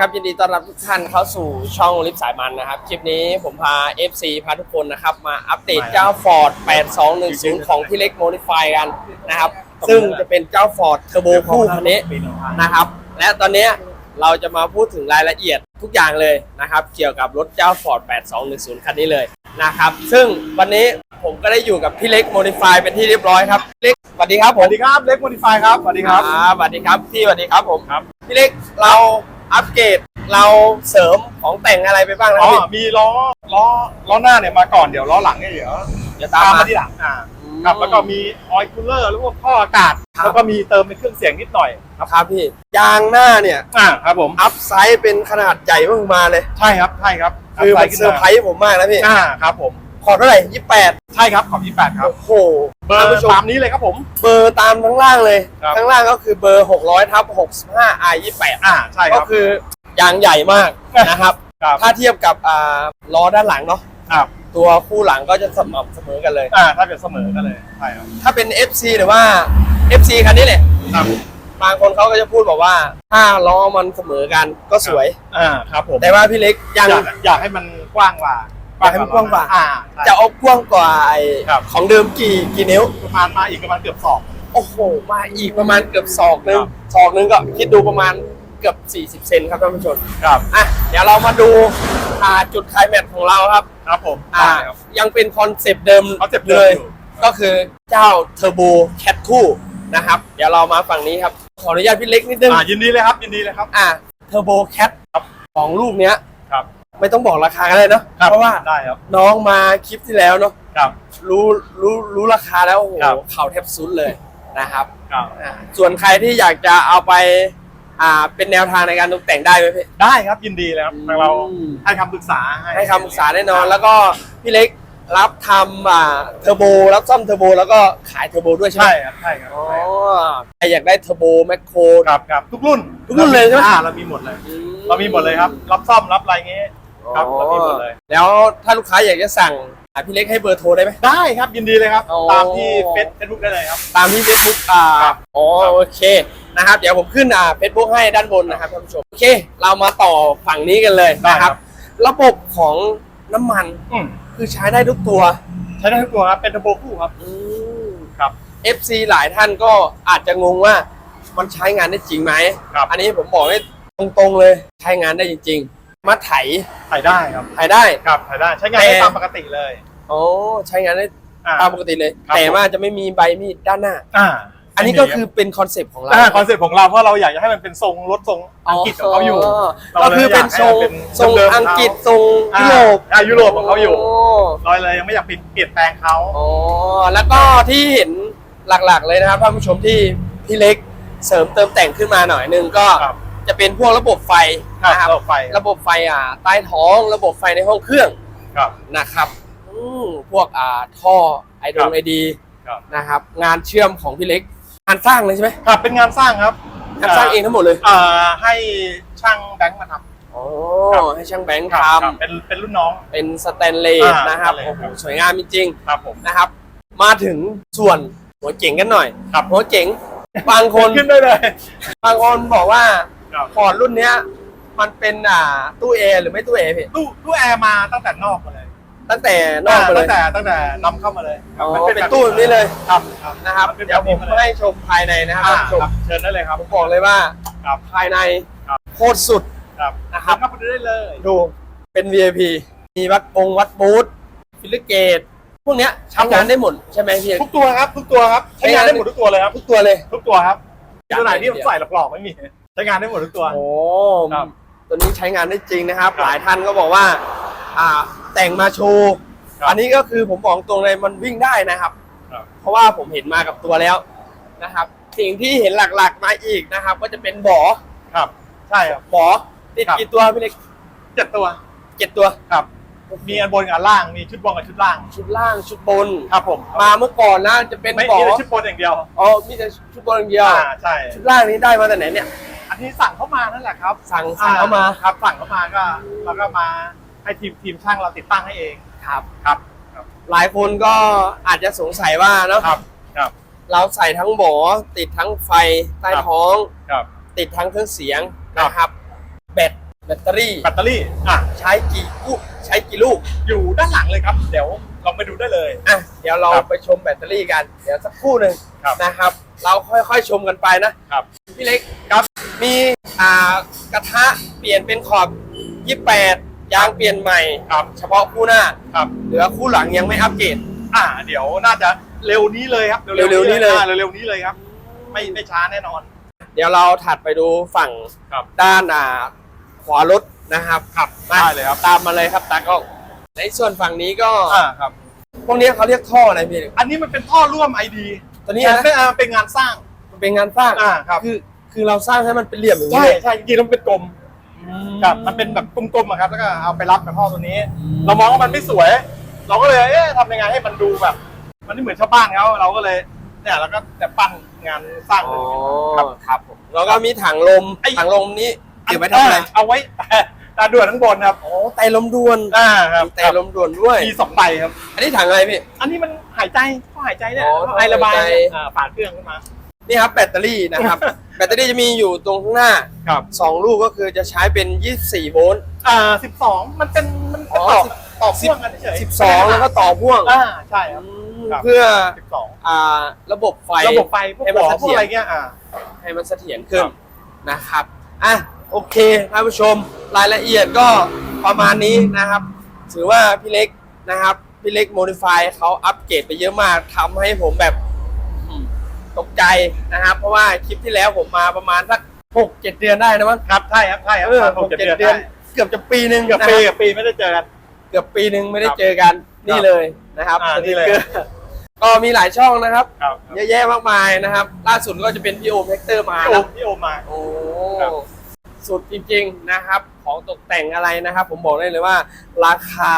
สวัสดีครับยินดีต้อนรับทุกท่านเข้าสู่ช่องลิฟสายมันนะครับ คลิปนี้ผมพา FC พาทุกคนนะครับ มาอัปเดตเจ้า Ford 8210 ของพี่เล็กโมดิฟายกันนะครับ ซึ่งจะเป็นเจ้า Ford Turbo คู่คันนี้นะครับ และตอนนี้เราจะมาพูดถึงรายละเอียดทุกอย่างเลยนะครับ เกี่ยวกับรถเจ้า Ford 8210 คันนี้เลยนะครับ ซึ่งวันนี้ผมก็ได้อยู่กับพี่เล็กโมดิฟายเป็นที่เรียบร้อยครับพี่เล็กสวัสดีครับสผมวัสดีครับเล็กโมดิฟายครับสวัสดีครับอ่าสวัสดีครับพี่สวัสดีครับผมครับพี่เล็กเรา อัปเกรดเราเสริมของแต่งอะไรไปบ้างนะอ๋อพี่มีล้อล้อล้อหน้าเนี่ยมาก่อนเดี๋ยวล้อหลังเนี่ยเดี๋ยวเดี๋ยวตาตามมมามาที่หลังอ่าอืมครับแล้วก็มีออยล์คูลเลอร์แล้วก็ท่ออากาศ ครับ แล้วก็มีเติมในเครื่องเสียงนิดหน่อยครับครับพี่ยางหน้าเนี่ยอ่าครับผมอัพไซส์เป็นขนาดใหญ่มากมาเลย ใช่ครับใช่ครับคือมันขึ้เซอร์ไพรส์ผมมากนะพี่ อ่าครับผม ขอเท่าไหร่ยี่แปดใช่ครับขอบ28ครับ โอ้โหเบอท่านร์ผู้ชมตามนี้เลยครับผม เบอร์ตามทั้งล่างเลย ครับข้างล่างก็คือเบอร์600ทับ65 i 28อ่าใช่คก็รับ คือยางใหญ่มากนะครับ ครับ ถ้าเทียบกับอ่าล้อด้านหลังเนาะครับ ตัวคู่หลังก็จะสม่ำเสมอกันเลย อ่าถ้าเป็นเสมอกันเลยใช่ครับถ้าเป็น FC หรือว่า FC คันนี้แหละครับบางคนเขาก็จะพูดบอกว่า ถ้าล้อมันเสมอกันก็สวย อ่าครับผมแต่ว่าพี่เล็กยังอยากอยากให้มันกว้างกว่า อยากให้มันกว้างกว่า อ่าใช่จะเอากว้างกว่าไอ้ครับ ของเดิมกี่กี่นิ้ว ประมาณมาอีกประมาณเกือบสอง โอ้โห มาอีกประมาณเกือบศอกนึงครับ ศอกนึงก็คิดดูประมาณเกือบ 40 เซนครับท่านผู้ชม ครับ อะ เดี๋ยวเรามาดูอ่าจุดไคลแม็กซ์ของเราครับ ครับผมอ่า ได้ครับ ยังเป็นคอนเซปต์เดิมคอนเซปต์เดิเลมยอยู่ ก็คือเจ้าเทอร์โบแคทคู่นะครับ เดี๋ยวเรามาฝั่งนี้ครับ ขออนุญาตพี่เล็กนิดนึง อ่ายินดีเลยครับยินดีเลยครับ อะเทอร์โบแคทครับของลูกเนี้ย ครับ ไม่ต้องบอกราคากันเลยเนาะครับเพราะว่าได้ครับน้องมาคลิปที่แล้วเนาะครับรู้รู้รู้ราคาแล้วโอ้โหครับ เข่าแทบสุดเลยนะครับครับ อ่าส่วนใครที่อยากจะเอาไป อ่าเป็นแนวทางในการตกแต่งได้ไหมพี่ได้ครับยินดีเลยครับทางเราอืมให้คำปรึกษาให้คำปรึกษาแน่นอนแล้วก็พี่เล็กรับทำอ่าเทอร์โบรับซ่อมเทอร์โบแล้วก็ขายเทอร์โบด้วยใช่ไหมใช่ครับใช่ครับอ๋อใครอยากได้เทอร์โบแมคโคร ครับครับทุกรุ่นทุกรุ่นเลยใช่ไหม อ่าเรามีหมดเลย เรามีหมดเลยครับ รับซ่อมรับอะไรเงี้ย ครับเรามีหมดเลย แล้วถ้าลูกค้าอยากจะสั่งอะพี่เล็กให้เบอร์โทรได้ไหม ได้ครับยินดีเลยครับอ๋อตามที่เฟซเฟซบุ๊กได้เลยครับ ตามที่เฟซบุ๊กอ่าครับอ๋อครับโอเคนะครับ เดี๋ยวผมขึ้นอ่าเฟซบุ๊กให้ด้านบนนะครับท่านผู้ชม โอเค เรามาต่อฝั่งนี้กันเลยนะครับระบบของน้ำมันอืมคือใช้ได้ทุกตัวใช้ได้ทุกตัวครับเป็นเทอร์โบคู่ครับ อืม ครับ FC หลายท่านก็อาจจะงงว่ามันใช้งานได้จริงไหมครับ อันนี้ผมบอกได้ตรงๆเลยใช้งานได้จริงๆ มาไถถ่ายได้ครับไถได้ ครับถ่ายได้ใช้งานได้แต่ตามปกติเลยอ๋อใช้งานได้อ่า ตามปกติเลย ครับ แต่ว่าจะไม่มีใบมีดด้านหน้า อ่าอันนี้ก็คือเป็นคอนเซปต์ของเราอ่าคอนเซ็ปต์ของเราเพราะเราอยากจะให้มันเป็นทรงรถทรงอังกฤษของเขาอยู่ ก็คือเป็นทรงเราเลยอยากให้มันเป็นทรงเดิมๆอังกฤษทรงยุโรปอ่ายุโรปของเขาอยู่ โเราเลยยังไม่อยากเปลี่ยนเปลี่ยนแปลงเขาอ๋อแล้วก็ที่เห็นหลักๆเลยนะครับท่านผู้ชมที่พี่เล็กเสริมเติมแต่งขึ้นมาหน่อยหนึงก็ครับ จะเป็นพวกระบบไฟครับนะครับระบบไฟระบบไฟอ่าใต้ท้องระบบไฟในห้องเครื่องครับ นะครับอืมพวกอ่าท่อไอดครังบไอดีครับ นะครับ งานเชื่อมของพี่เล็กงานสร้างเลยใช่ไหมครับเป็นงานสร้างครับงานสร้างเองทั้งหมดเลยเอ่อให้ช่างแบงค์มาทำอ๋อครับให้ช่างแบงค์คทรับครับเป็นเป็นรุ่นน้องำเป็นสแตนเลสอ่านนะครับสแตนเลสโอ้โหครับ สวยงามจริงครับผม ๆนะครับ มาถึงส่วนหัวเจ๋งกันหน่อยครับ หัวเจ๋งบางคน ขึ้นได้เลย บางคนบอกว่า ครับ ฟอร์ดรุ่นเนี้ย มันเป็นอ่าตู้แอร์หรือไม่ตู้แอร์พี่ตู้ตู้แอร์มาตั้งแต่นอกมาเลยตั้งแต่นอกมาเลตั้ย งแต่ตั้งแต่นำเข้ามาเลยคอ๋รับอมันเป็นตู้แบบนี้เลย ครับครับนะครับมันเป็นเดี๋ยวผมแบบนี้มาเลยให้ชมภายในนะครับอ่าท่านผู้ชครัมบเชิญได้เลยครับผมบอกเลยว่าครับ ภายในครับ โคตรสุด ครับนะครับเชิญเข้าไปได้เลยดูเป็น VIP มีวัดปงวัดบูธฟิลิเกต พวกเนี้ยใช้งานได้หมดใช่ไหมพี่ ทุกตัวครับ ทุกตัวครับใช้งานได้หมดทุกตัวเลยครับ ทุกตัวเลย ทุกตัวครับจัดตัวไหนที่เลยใส่หลอกๆไม่มี ใช้งานได้หมดทุกตัว โอ้ครับ ตัวนี้ใช้งานได้จริงนะครับครับหลายท่านก็บอกว่า อ่า แต่งมาโชว์ครับอันนี้ก็คือผมบอกตรงเลยมันวิ่งได้นะครับ ครับ เพราะว่าผมเห็นมากับตัวแล้วนะครับ สิ่งที่เห็นหลักๆมาอีกนะครับ ก็จะเป็นบ่อครับ ใช่ครับ บ่อติดครับ กี่ตัวพี่เล็กเจ็ดตัว เจ็ดตัวครับ มีอันบนกับอันล่าง มีชุดบนกับชุดล่าง ชุดล่างชุดบน ครับผมมาเมื่อก่อนนะจะเป็นไม่บ่อมีแต่ชุดบนอย่างเดียวอ๋อมีแต่ชุดบนอย่างเดียว อ่าใช่ ชุดล่างนี้ได้มาแต่ไหนเนี่ย อันนี้สั่งเข้ามานั่นแหละครับสั่งสั่งเข้ามา ครับ สั่งเข้ามาก็เราก็มาให้ทีมทีมช่างเราติดตั้งให้เองครับครับ หลายคนก็อาจจะสงสัยว่าเนาะครับครับ เราใส่ทั้งบ่อติดทั้งไฟใต้ท้องครับ ติดทั้งเครื่องเสียงครับ นะครับ แบตแบตเตอรี่แบตเตอรี่อะใช้กี่ลูกใช้กี่ลูกอยู่ด้านหลังเลยครับ เดี๋ยวลองไปดูได้เลย อะเดี๋ยวเราครับไปชมแบตเตอรี่กัน เดี๋ยวสักครู่หนึ่งครับ นะครับ เราค่อยๆชมกันไปนะครับ พี่เล็กครับมีอ่ากระทะเปลี่ยนเป็นขอบ 28 ยางเปลี่ยนใหม่ครับ เฉพาะคู่หน้าครับ เหลือคู่หลังยังไม่อัปเกรด อ่า เดี๋ยวน่าจะเร็วนี้เลยครับเร็วๆนี้เลย อ่าเร็วๆนี้เลยครับ ไม่ไม่ช้าแน่นอน เดี๋ยวเราถัดไปดูฝั่งครับด้านอ่าขวารถนะครับครับมาได้เลยครับ ตามมาเลยครับตากล้องในส่วนฝั่งนี้ก็อ่าครับ พวกนี้เขาเรียกท่ออะไรพี่ อันนี้มันเป็นท่อร่วมไอดี ตัวนี้นี่นะเป็นอ่าเป็นงานสร้าง มันเป็นงานสร้างอ่าครับ คือคือเราสร้างให้มันเป็นเหลี่ยมอย่างนี้ใช่เลยใช่จริงๆแล้วมันเป็นกลมครับมันเป็นแบบกลมๆอะครับแล้วก็เอาไปรับกับท่อตัวนี้ เรามองว่ามันไม่สวย เราก็เลยเอ๊ะทำยังไงให้มันดูแบบ มันไม่เหมือนชาวบ้านเขาเราก็เลยเนี่ยเราก็จะปั้นงานสร้างอ๋เลอยครับ ครับผมแล้วก็มีถังลมไอ้ ถังลมนี้เก็บไว้ทำอะไร เอาไว้ ตาด่วนข้างบนครับอ๋อไตลมด่วนอ่าครับมีไตลมด่วนด้วย มีสองใบครับ อันนี้ถังอะไรพี่ อันนี้มันหายใจท่อหายใจเนี่ยอ๋อท่อไอระบายท่อหายใจอ่าผ่านเครื่องขึ้นมา นี่ครับแบตเตอรี่นะครับ แบตเตอรี่จะมีอยู่ตรงข้างหน้า ครับ 2 ลูกก็คือจะใช้เป็น 24 โวลต์ อ่าสิบสองมันเป็นมันอ๋อต่อสิบต่อพ่วงกันเฉย12 แล้วก็ต่อพ่วงอ่าใช่ครับอืมครับ เพื่อสิบสองอ่าระบบไฟ ระบบไฟพวกให้มันหัวเสพวกถียร อะไรเงี้ยอ่า ให้มันเสถียรขึ้นครับ นะครับ อะ โอเคท่านผู้ชม รายละเอียดก็ประมาณนี้นะครับ ถือว่าพี่เล็กนะครับ พี่เล็กโมดิฟายเขาอัปเกรดไปเยอะมากทำให้ผมแบบอืมตกใจนะครับ เพราะว่าคลิปที่แล้วผมมาประมาณสักหกเจ็ดเดือนได้นะมั้งครับใช่ครับใช่ครับเออประหมาณกเจ็ดเดือน เกือบจะปีหนึ่งเกือบนะปีครับเกือบปีไม่ได้เจอกันเกือบปีหนึ่งไม่ได้ครับเจอกันนี่เลยนะครับอ่าสนี่ติ๊กเลยเกอร์ก็มีหลายช่องนะครับครับ เยอะแยะมากมายนะครับ ล่าสุดก็จะเป็นพี่โอมเฮกเตอร์มาพี่โอนะมพี่โอมมาโอ้ครับ สุดจริงๆนะครับ ของตกแต่งอะไรนะครับ ผมบอกได้เลยว่า ราคา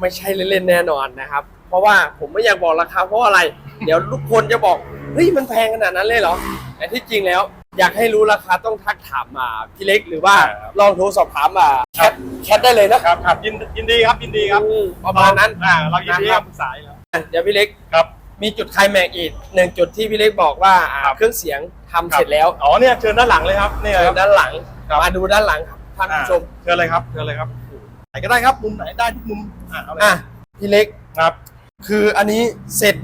ไม่ใช่เล่นๆแน่นอนนะครับ เพราะว่าผมไม่อยากบอกราคาเพราะอะไร เดี๋ยวทุกคนจะบอกเฮ้ยมันแพงขนาดนั้นเลยเหรอแต่ที่จริงแล้วอยากให้รู้ราคาต้องทักถามมาพี่เล็กหรือว่าครับลองโทรสอบถามมาแคครัทบแคทได้เลยนะครับครับยินยินดีครับยินดีครับอืมประมาณนั้นอ่าเรายินดีนะครับปรึกษาอยู่แล้วเดี๋ยวพี่เล็กครับมีจุดไคลแม็กซ์อีกหนึ่งจุดที่พี่เล็กบอกว่าอ่าครับเครื่องเสียงทำเสร็จแล้ว อ๋อเนี่ยเชิญด้านหลังเลยครับเนี่ยเชิครัญบด้านหลัง ครับมาดูด้านหลังครับท่านอ่าผู้ชมเชิญเลยครับเชิญเลยครับไหนก็ได้ครับมุมไหนได้ทุกมุมอ่าเอาเลยอะพี่เล็กครับ คืออันนี้เสร็จ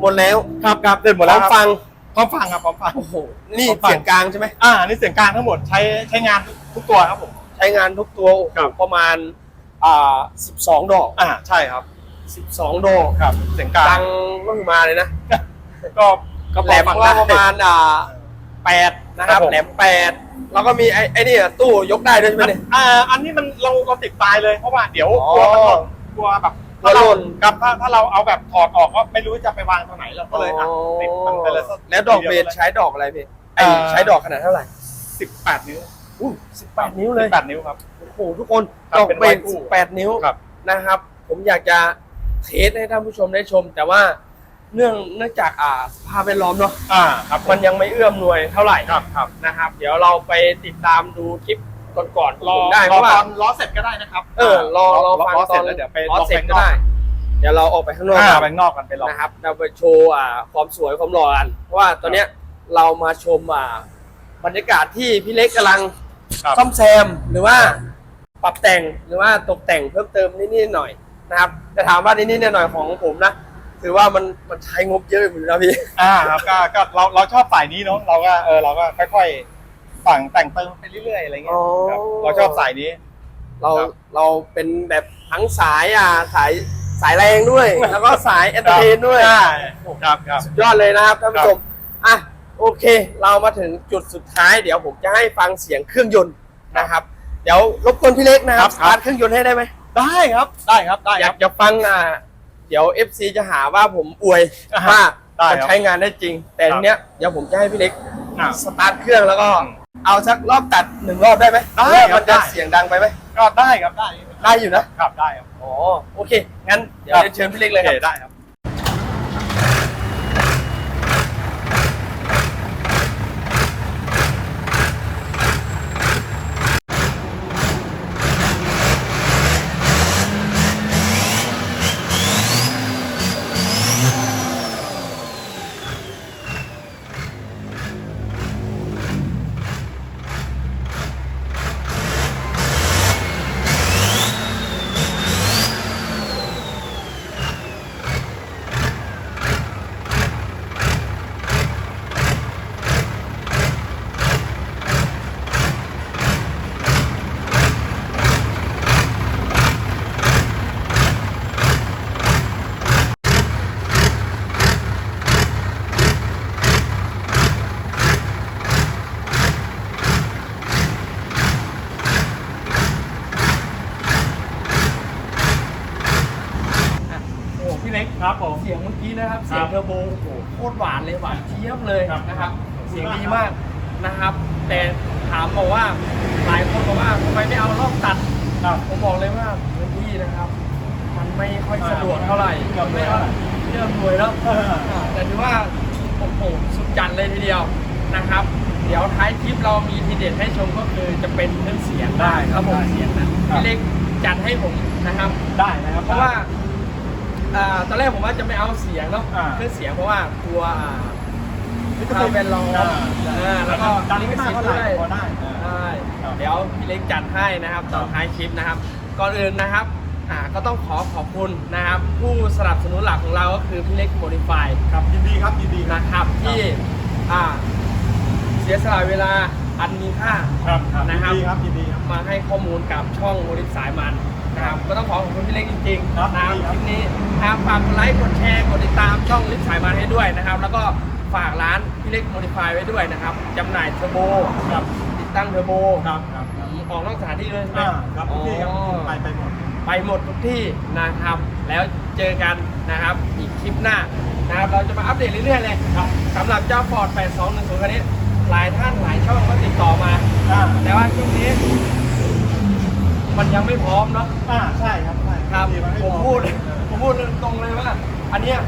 หมดแล้วครับครับเดินหมดพร้แล้อวมครับฟังพร้อมฟังครับพร้อมฟังโอ้โหนี่พร้อมฟังเสียงกลางใช่ไหมอ่านี่เสียงกลางทั้งหมดใช้ใช้งานทุกตัวครับผมใช้งานทุกตัวโอ้โหครับประมาณอ่า12ดอกอ่าใช่ครับ12ดอกครับ เสียงกลาดังงมากมาเลยนะก็ก็แหลมฟังว่าได้ประมาณอ่าแปด นะคครัรับบผม แหลมแปดแล้วก็มีไอ้ไอ้นี่อะตู้ยกได้ด้วยใช่ไหมเนี่ย อ่าอันนี้มันเราเราติดปลายเลยเพราะว่าเดี๋ยวอ๋อกลัวมันหล่นกลัวแบบถ้าเราหล่นครับถ้าถ้าเราเอาแบบถอดออกก็ไม่รู้จะไปวางตรงไหนเราก็เลยอะติดมันไปเลยสัแล้วดอกเบสใช้ดอกอะไรพี่ไอ้เอ่อใช้ดอกขนาดเท่าไหร่สิบแปดนิ้วอู้สิบแปดนิ้วเลยแปดนิ้วครับ โอ้โหทุกคนครับดอกเป็นเบไว้สคู่ แปดนิ้วครับ นะครับ ผมอยากจะเทสให้ท่านผู้ชมได้ชม แต่ว่า เนื่องเนื่องจากอ่าสภาพแวดล้อมเนาะอ่าครับมันยังไม่เอื้อมหน่วยเท่าไหร่ครับครับนะครับ เดี๋ยวเราไปติดตามดูคลิปก่อนๆรอผมได้เพรอราะว่าตอนล้อเสร็จก็ได้นะครับ เออรอรอฟังล้อตเสร็อจนแล้วเดี๋ยวไปล้อเสร็จลก็องได้ เดี๋ยวเราออกไปข้างนอกอ่ากันไปข้างนอกกันไปลองนะครับเราไปโชว์อ่าความสวยความหล่อกันเพราะว่าตอนเนี้ยเรามาชมอ่าบรรยากาศที่พี่เล็กกำลังครับซ่อมแซมหรือว่าปรับแต่งหรือว่าตกแต่งเพิ่มเติมนิดๆหน่อยๆนะครับแต่ถามว่านิดๆหน่อยๆของผมนะ ถือว่ามันมันใช้งบเยอะอยู่นะพี่ อ่าครับก็ก็เราเราชอบสายนี้เนาะเราก็เออเราก็ค่อยๆแต่งแต่งเติมไปเรื่อยๆอะไรเงี้ยครับเราชอบสายนี้ เราครับ เราเป็นแบบทั้งสายอ่าสายสายแรงด้วย แล้วก็สายเอนเตอร์เทนด้วย ใช่ครับครับ สุดยอดเลยนะครับท่านผู้ชมอะโอเค เรามาถึงจุดสุดท้าย เดี๋ยวผมจะให้ฟังเสียงเครื่องยนต์นะครับ เดี๋ยวรบกวนพี่เล็กนะครับครับ สตาร์ทเครื่องยนต์ให้ได้ไหมได้ครับได้ครับได้อคยารักบจะฟังอ่าเดี๋ยว FC จะหาว่าผมอวยอ่าฮะว่าได้มันครับใช้งานได้จริง แต่ครับ ทีเนี้ยเดี๋ยวผมจะให้พี่เล็กอ่า สตาร์ทเครื่องแล้วก็อืมเอาสักรอบตัดหนึ่งรอบได้ไหมได้หรือว่าครับมันจะได้ เสียงดังไปไหมก็ได้ครับได้ได้อยู่นะครับได้ครับอ๋อโอเค งั้นเดี๋ยวครับ เรียนเชิญพี่เล็กเลยโอคเค รับ ได้ครับ ค ครับผม เสียงเมื่อกี้นะครับ เสียงครับเทอร์โบโอ้โหโคตรหวานเลยหวานเจี๊ยบเลยครับนะครับขอบคุณเสียงมากดีมากนะครับ แต่ถามบอกว่าหลายคนบอกว่าทำไมไม่เอารอบตัดครับผมบอกเลยว่าพื้นที่นะครับ มันไม่ค่อยสะดวกเท่าไหร่เกือบไม่เท่าไหร่เรื่องรวยแล้วเอออ่าแต่ถือว่าโอ้โหสุดจัดเลยทีเดียวนะครับ เดี๋ยวท้ายคลิปเรามีทีเด็ดให้ชมก็คือจะเป็นเรื่องเสียงได้ครับผมได้เสียงนะครับพี่เล็กจัดให้ผมนะครับ ได้นะครับเพราะว่า อ่าตอนแรกผมว่าจะไม่เอาเสียงเนาะอ่าเครื่องเสียงเพราะว่ากลัวอ่าลิขถ้าสิทธิ์เป็นรองอ่า อ่าแล้วก็ดังไม่มากเท่าไหร่ลิขสิทธิ์พอได้ ใช่ครับเดี๋ยวพี่เล็กจัดให้นะครับตอนท้ายคลิปนะครับ ก่อนอื่นนะครับอ่าก็ต้องขอขอบคุณนะครับ ผู้สนับสนุนหลักของเราก็คือพี่เล็กโมดิฟายครับยินดีครับยินดีครับ นะครับที่อ่าเสียสละเวลาอันมีค่า ครับครับนะครับยินดีครับยินดีครับ มาให้ข้อมูลกับช่องโมดิฟสายมัน นะครับก็ต้องขอขอบคุณพี่เล็กจริงครับๆนะครับดีคครับลิปนี้นะครับฝากกดไลค์กดแชร์กดติดตามช่องลิฟสายมันให้ด้วยนะครับ แล้วก็ฝากร้านพี่เล็กโมดิฟายไว้ด้วยนะครับจำหน่ายเทอร์โบครับติดตั้งเทอร์โบครับครับออกนอกสถานที่ด้วยใช่ไหมอ่าครับทุกที่ครับอ๋อ ไปไปหมด ไปหมดทุกที่นะครับ แล้วเจอกันนะครับอีกคลิปหน้านะครับเราจะมาอัปเดตเรื่อยๆเลยครับสำหรับเจ้า Ford 8210 คันนี้หลายท่านหลายช่องก็ติดต่อมา อ่า แต่ว่าช่วงนี้ มันยังไม่พร้อมเนาะอ่าใช่ครับใช่ครับดีนไผมพูดเออผมพูดตรงๆเลยว่า อันเนี้ย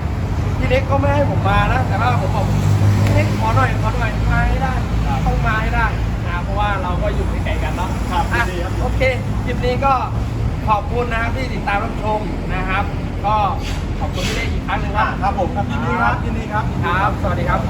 พี่เล็กก็ไม่ให้ผมมานะ แต่ว่าผมบอกพี่เล็กขอหน่อยขอหน่อยมาให้ได้ต้องมาให้ได้นะครับเพราะว่าเราก็อยู่ไกลๆกันเนาะครับอะดีครับโอเคคลิปนี้ก็ขอบคุณนะครับที่ติดตามรับชมนะครับ ก็ขอบคุณพี่เล็กอีกครั้งหนึ่งคอ่ารับครับผมครับยินดีครับยินดีครับครับ สวัสดีครับ